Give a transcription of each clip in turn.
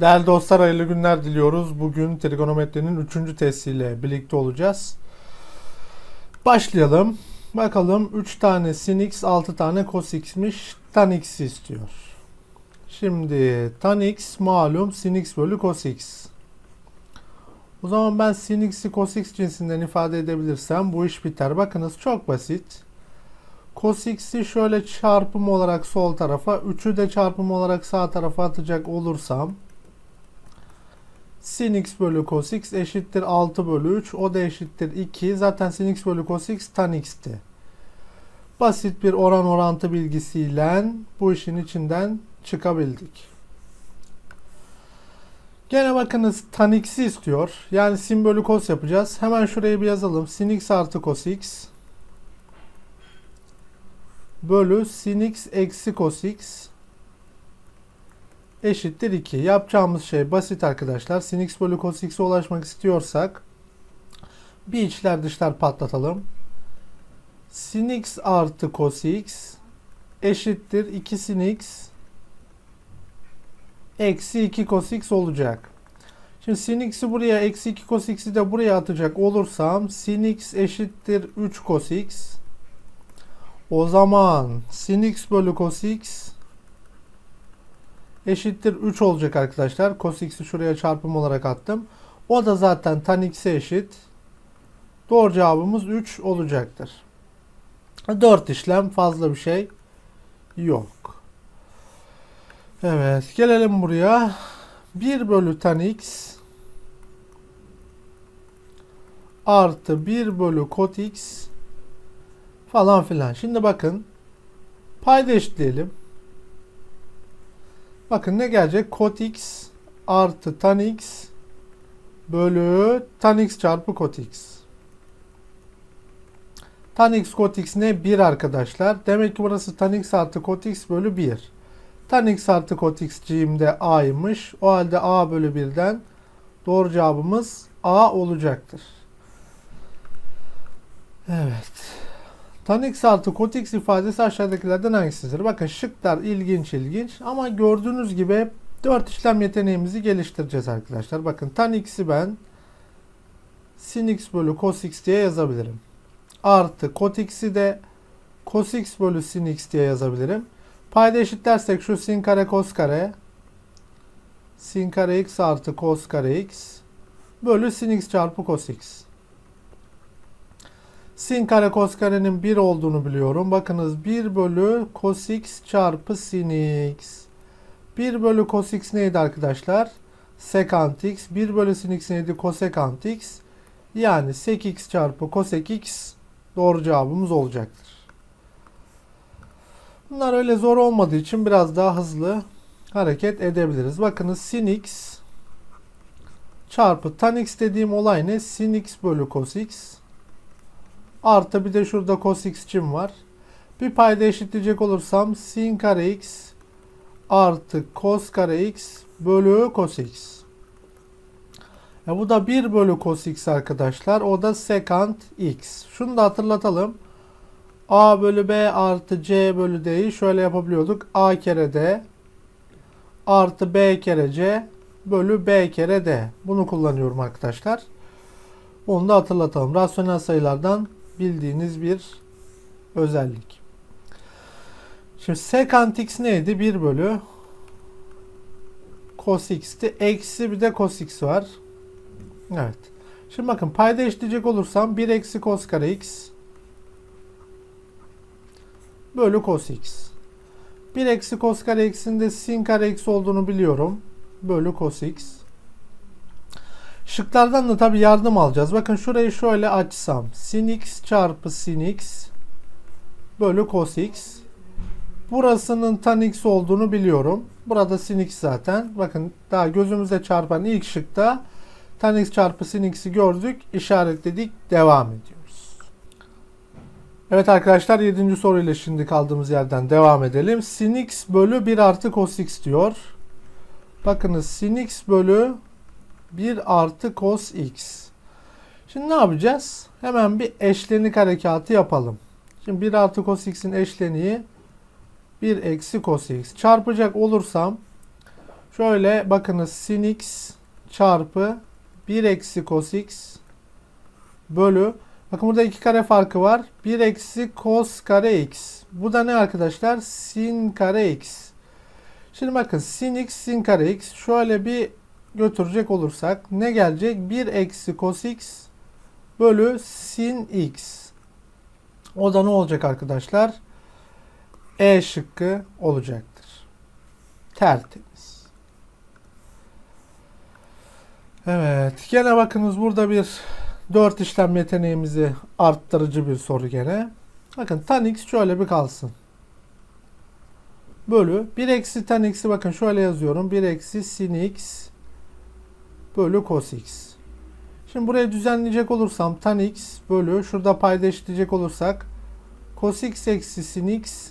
Değerli dostlar hayırlı günler diliyoruz. Bugün trigonometrinin 3. testiyle birlikte olacağız. Başlayalım. Bakalım 3 tane sin x 6 tane cos x'miş. Tan x istiyor. Şimdi tan x malum sin x bölü cos x. O zaman ben sin x'i cos x cinsinden ifade edebilirsem bu iş biter. Bakınız çok basit. Cos x'i şöyle çarpım olarak sol tarafa, 3'ü de çarpım olarak sağ tarafa atacak olursam sin x bölü cos x eşittir 6 bölü 3. O da eşittir 2. Zaten sin x bölü cos x tan x'ti. Basit bir oran orantı bilgisiyle bu işin içinden çıkabildik. Gene bakınız tan x'i istiyor. Yani sin bölü cos yapacağız. Hemen şuraya bir yazalım. Sin x artı cos x bölü sin x eksi cos x eşittir 2. Yapacağımız şey basit arkadaşlar. Sin x bölü cos x'e ulaşmak istiyorsak bir içler dışlar patlatalım. Sin x artı cos x eşittir 2 sin x eksi 2 cos x olacak. Şimdi sin x'i buraya eksi 2 cos x'i de buraya atacak olursam sin x eşittir 3 cos x. O zaman sin x bölü cos x eşittir 3 olacak arkadaşlar. Cos x'i şuraya çarpım olarak attım. O da zaten tan x'e eşit. Doğru cevabımız 3 olacaktır. 4 işlem fazla bir şey yok. Evet gelelim buraya. 1 bölü tan x artı 1 bölü cot x falan filan. Şimdi bakın payda eşitleyelim. Bakın ne gelecek? Cot x artı tan x bölü tan x çarpı cot x. Tan x cot x ne? 1 arkadaşlar. Demek ki burası tan x artı cot x bölü 1. Tan x artı cot x ciğimde a'ymış. O halde a bölü 1'den doğru cevabımız a olacaktır. Evet. Tan x artı kot x ifadesi aşağıdakilerden hangisidir? Bakın şıklar ilginç ilginç ama gördüğünüz gibi 4 işlem yeteneğimizi geliştireceğiz arkadaşlar. Bakın tan x'i ben sin x bölü cos x diye yazabilirim. Artı kot x'i de cos x bölü sin x diye yazabilirim. Payda eşitlersek şu sin kare cos kare sin kare x artı cos kare x bölü sin x çarpı cos x. Sin kare cos karenin 1 olduğunu biliyorum. Bakınız 1 bölü cos x çarpı sin x. 1 bölü cos x neydi arkadaşlar? Sekant x. 1 bölü sin x neydi? Kosekant x. Yani sek x çarpı kosek x doğru cevabımız olacaktır. Bunlar öyle zor olmadığı için biraz daha hızlı hareket edebiliriz. Bakınız sin x çarpı tan x dediğim olay ne? Sin x bölü cos x Artı bir de şurada cos x'cim var. Bir payda eşitleyecek olursam sin kare x artı cos kare x bölü cos x. E bu da 1 bölü cos x arkadaşlar. O da sekant x. Şunu da hatırlatalım. a bölü b artı c bölü d'yi şöyle yapabiliyorduk. a kere d artı b kere c bölü b kere d. Bunu kullanıyorum arkadaşlar. Onu da hatırlatalım. Rasyonel sayılardan bildiğiniz bir özellik. Şimdi sekant x neydi? 1 bölü cos x'ti. Eksi bir de cos x var. Evet. Şimdi bakın payda eşitleyecek olursam 1 eksi cos kare x bölü cos x. 1 eksi cos kare x'in de sin kare x olduğunu biliyorum. Bölü cos x. Şıklardan da tabi yardım alacağız. Bakın şurayı şöyle açsam. Sin x çarpı sin x bölü cos x. Burasının tan x olduğunu biliyorum. Burada sin x zaten. Bakın daha gözümüzde çarpan ilk şıkta tan x çarpı sin x'i gördük. işaretledik. Devam ediyoruz. Evet arkadaşlar 7. soruyla şimdi kaldığımız yerden devam edelim. Sin x bölü 1 artı cos x diyor. Bakınız sin x bölü 1 artı cos x. Şimdi ne yapacağız? Hemen bir eşlenik harekatı yapalım. Şimdi 1 artı cos x'in eşleniği 1 eksi cos x. Çarpacak olursam Şöyle bakınız sin x çarpı 1 eksi cos x bölü bakın burada iki kare farkı var. 1 eksi cos kare x. Bu da ne arkadaşlar? Sin kare x. Şimdi bakın sin x sin kare x şöyle bir götürecek olursak ne gelecek? 1 eksi cos x bölü sin x. O da ne olacak arkadaşlar? E şıkkı olacaktır. Tertemiz. Evet. Gene bakınız burada bir 4 işlem yeteneğimizi arttırıcı bir soru gene. Bakın tan x şöyle bir kalsın. Bölü 1 eksi tan x'i bakın şöyle yazıyorum. 1 eksi sin x bölü cos x. Şimdi burayı düzenleyecek olursam tan x bölü şurada payda olursak cos x eksi sin x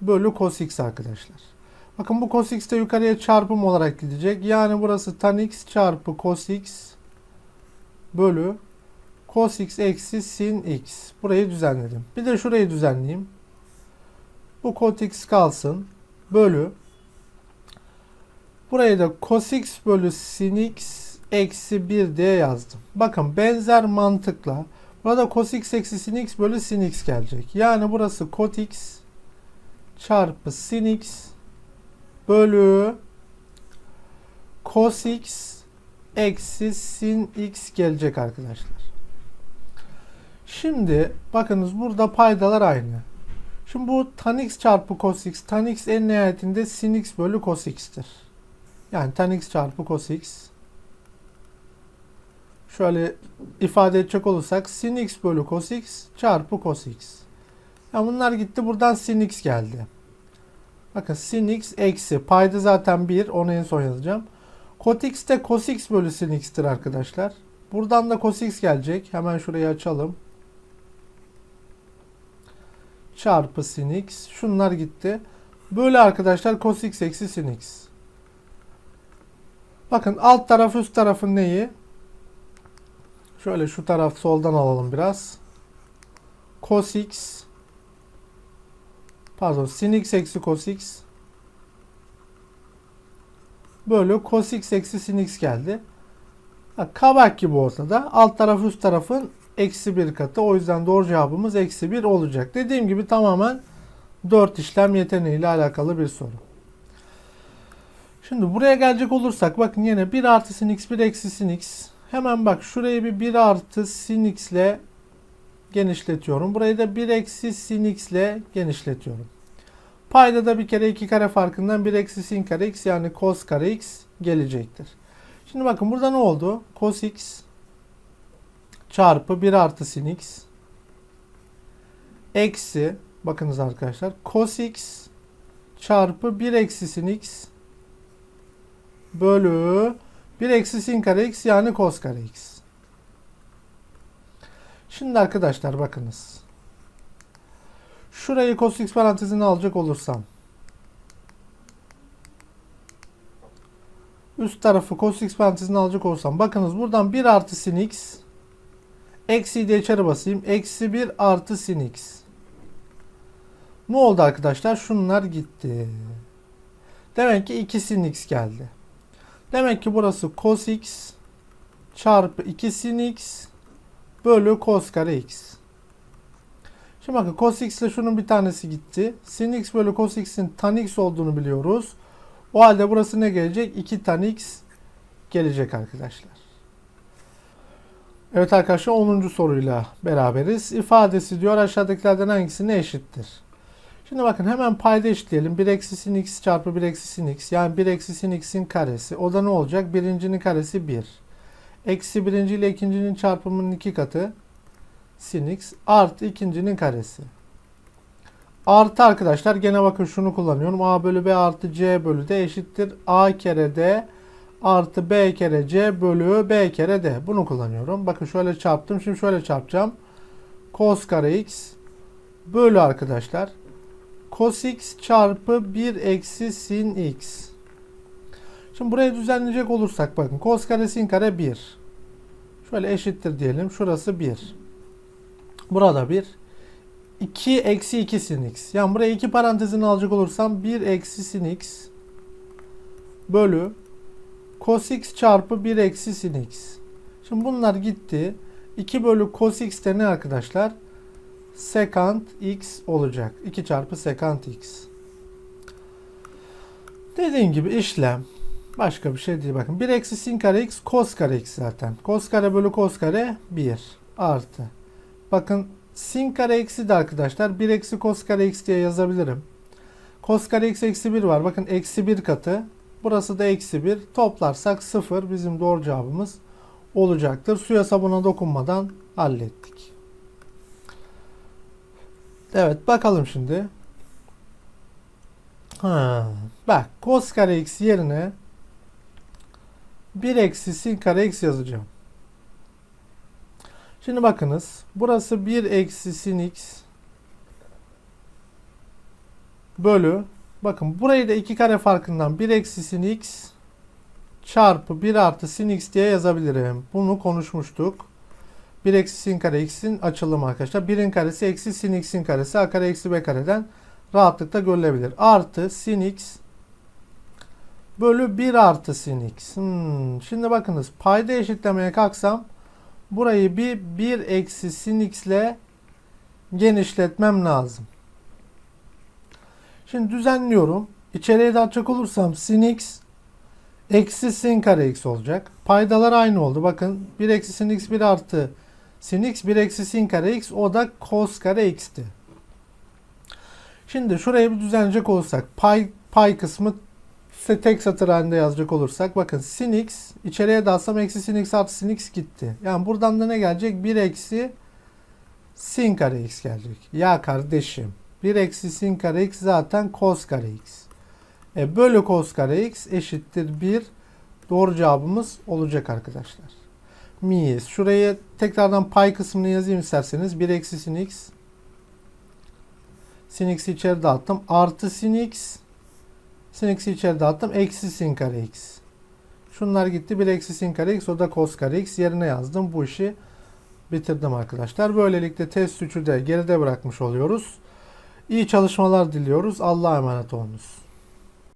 bölü cos x arkadaşlar. Bakın bu cos x de yukarıya çarpım olarak gidecek. Yani burası tan x çarpı cos x bölü cos x eksi sin x. Burayı düzenledim. Bir de şurayı düzenleyeyim. Bu cos x kalsın. Bölü. Burayı da cos x bölü sin x eksi 1 diye yazdım. Bakın benzer mantıkla burada cos x eksi sin x bölü sin x gelecek. Yani burası cot x çarpı sin x bölü cos x eksi sin x gelecek arkadaşlar. Şimdi bakınız burada paydalar aynı. Şimdi bu tan x çarpı cos x, tan x en nihayetinde sin x bölü cos x'tir. Yani tan x çarpı cos x. Şöyle ifade edecek olursak sin x bölü cos x çarpı cos x. Yani bunlar gitti buradan sin x geldi. Bakın sin x eksi payda zaten 1 onu en son yazacağım. Cot x de cos x bölü sin x'tir arkadaşlar. Buradan da cos x gelecek. Hemen şurayı açalım. Çarpı sin x. Şunlar gitti. Böyle arkadaşlar cos x eksi sin x. Bakın alt taraf üst tarafın neyi? Şöyle şu taraf soldan alalım biraz. Cos x pardon sin x eksi cos x bölü cos x eksi sin x geldi. Ha, kabak gibi ortada. Alt taraf üst tarafın eksi bir katı. O yüzden doğru cevabımız eksi bir olacak. Dediğim gibi tamamen 4 işlem yeteneğiyle alakalı bir soru. Şimdi buraya gelecek olursak bakın yine 1 artı sin x 1 eksi sin x. Hemen bak şurayı bir 1 artı sin x ile genişletiyorum. Burayı da 1 eksi sin x ile genişletiyorum. Payda da bir kere iki kare farkından 1 eksi sin kare x yani cos kare x gelecektir. Şimdi bakın burada ne oldu? Cos x çarpı 1 artı sin x eksi bakınız arkadaşlar cos x çarpı 1 eksi sin x bölü 1 eksi sin kare x yani cos kare x. Şimdi arkadaşlar bakınız. Şurayı cos x parantezine alacak olursam. Üst tarafı cos x parantezine alacak olursam. Bakınız buradan 1 artı sin x. Eksi de içeri basayım. Eksi 1 artı sin x. Ne oldu arkadaşlar? Şunlar gitti. Demek ki 2 sin x geldi. Demek ki burası cos x çarpı 2 sin x bölü cos kare x. Şimdi bakın cos x ile şunun bir tanesi gitti. Sin x bölü cos x'in tan x olduğunu biliyoruz. O halde burası ne gelecek? 2 tan x gelecek arkadaşlar. Evet arkadaşlar 10. soruyla beraberiz. İfadesi diyor aşağıdakilerden hangisine eşittir? Şimdi bakın hemen payda eşitleyelim. 1 eksi sin x çarpı 1 eksi sin x. Yani 1 eksi sin x'in karesi. O da ne olacak? Birincinin karesi 1. Eksi birinci ile ikincinin çarpımının iki katı sin x artı ikincinin karesi. Artı arkadaşlar gene bakın şunu kullanıyorum. A bölü B artı C bölü D eşittir. A kere D artı B kere C bölü B kere D. Bunu kullanıyorum. Bakın şöyle çarptım. Şimdi şöyle çarpacağım. Cos kare x bölü arkadaşlar. Cos x çarpı 1 eksi sin x. Şimdi burayı düzenleyecek olursak bakın. Cos kare sin kare 1. Şöyle eşittir diyelim. Şurası 1. Burada 1. 2 eksi 2 sin x. Yani buraya 2 parantezini alacak olursam 1 eksi sin x bölü cos x çarpı 1 eksi sin x. Şimdi bunlar gitti. 2 bölü cos x de ne arkadaşlar? Sekant x olacak. 2 çarpı sekant x. Dediğim gibi işlem. Başka bir şey değil. Bakın 1 eksi sin kare x cos kare x zaten. Cos kare bölü cos kare 1 artı. Bakın sin kare eksi de arkadaşlar 1 eksi cos kare x diye yazabilirim. Cos kare x eksi 1 var. Bakın eksi 1 katı. Burası da eksi 1. Toplarsak 0 bizim doğru cevabımız olacaktır. Suya sabuna dokunmadan hallettik. Evet bakalım şimdi. Ha, bak cos kare x yerine 1 eksi sin kare x yazacağım. Şimdi bakınız. Burası 1 eksi sin x bölü bakın burayı da 2 kare farkından 1 eksi sin x çarpı 1 artı sin x diye yazabilirim. Bunu konuşmuştuk. 1 eksi sin kare x'in açılımı arkadaşlar. 1'in karesi eksi sin x'in karesi a kare eksi b kareden rahatlıkla görülebilir. Artı sin x bölü 1 artı sin x. Hmm. Şimdi bakınız payda eşitlemeye kalksam burayı bir 1 eksi sin x ile genişletmem lazım. Şimdi düzenliyorum. İçeriye de açacak olursam sin x eksi sin kare x olacak. Paydalar aynı oldu. Bakın 1 eksi sin x 1 artı sin x 1 eksi sin kare x o da cos kare x'ti. Şimdi şuraya bir düzenleyecek olursak pay pay kısmı tek satır halinde yazacak olursak bakın sin x içeriye dalsam eksi sin x artı sin x gitti. Yani buradan da ne gelecek? 1 eksi sin kare x gelecek. Ya kardeşim 1 eksi sin kare x zaten cos kare x. E, bölü cos kare x eşittir 1. Doğru cevabımız olacak arkadaşlar. Miyiz. Şuraya tekrardan pay kısmını yazayım isterseniz. 1 eksi sin x. Sin x'i içeri dağıttım. Artı sin x. Sin x'i içeri dağıttım. Eksi sin kare x. Şunlar gitti. 1 eksi sin kare x. O da cos kare x. Yerine yazdım. Bu işi bitirdim arkadaşlar. Böylelikle test 3'ü de geride bırakmış oluyoruz. İyi çalışmalar diliyoruz. Allah'a emanet olunuz.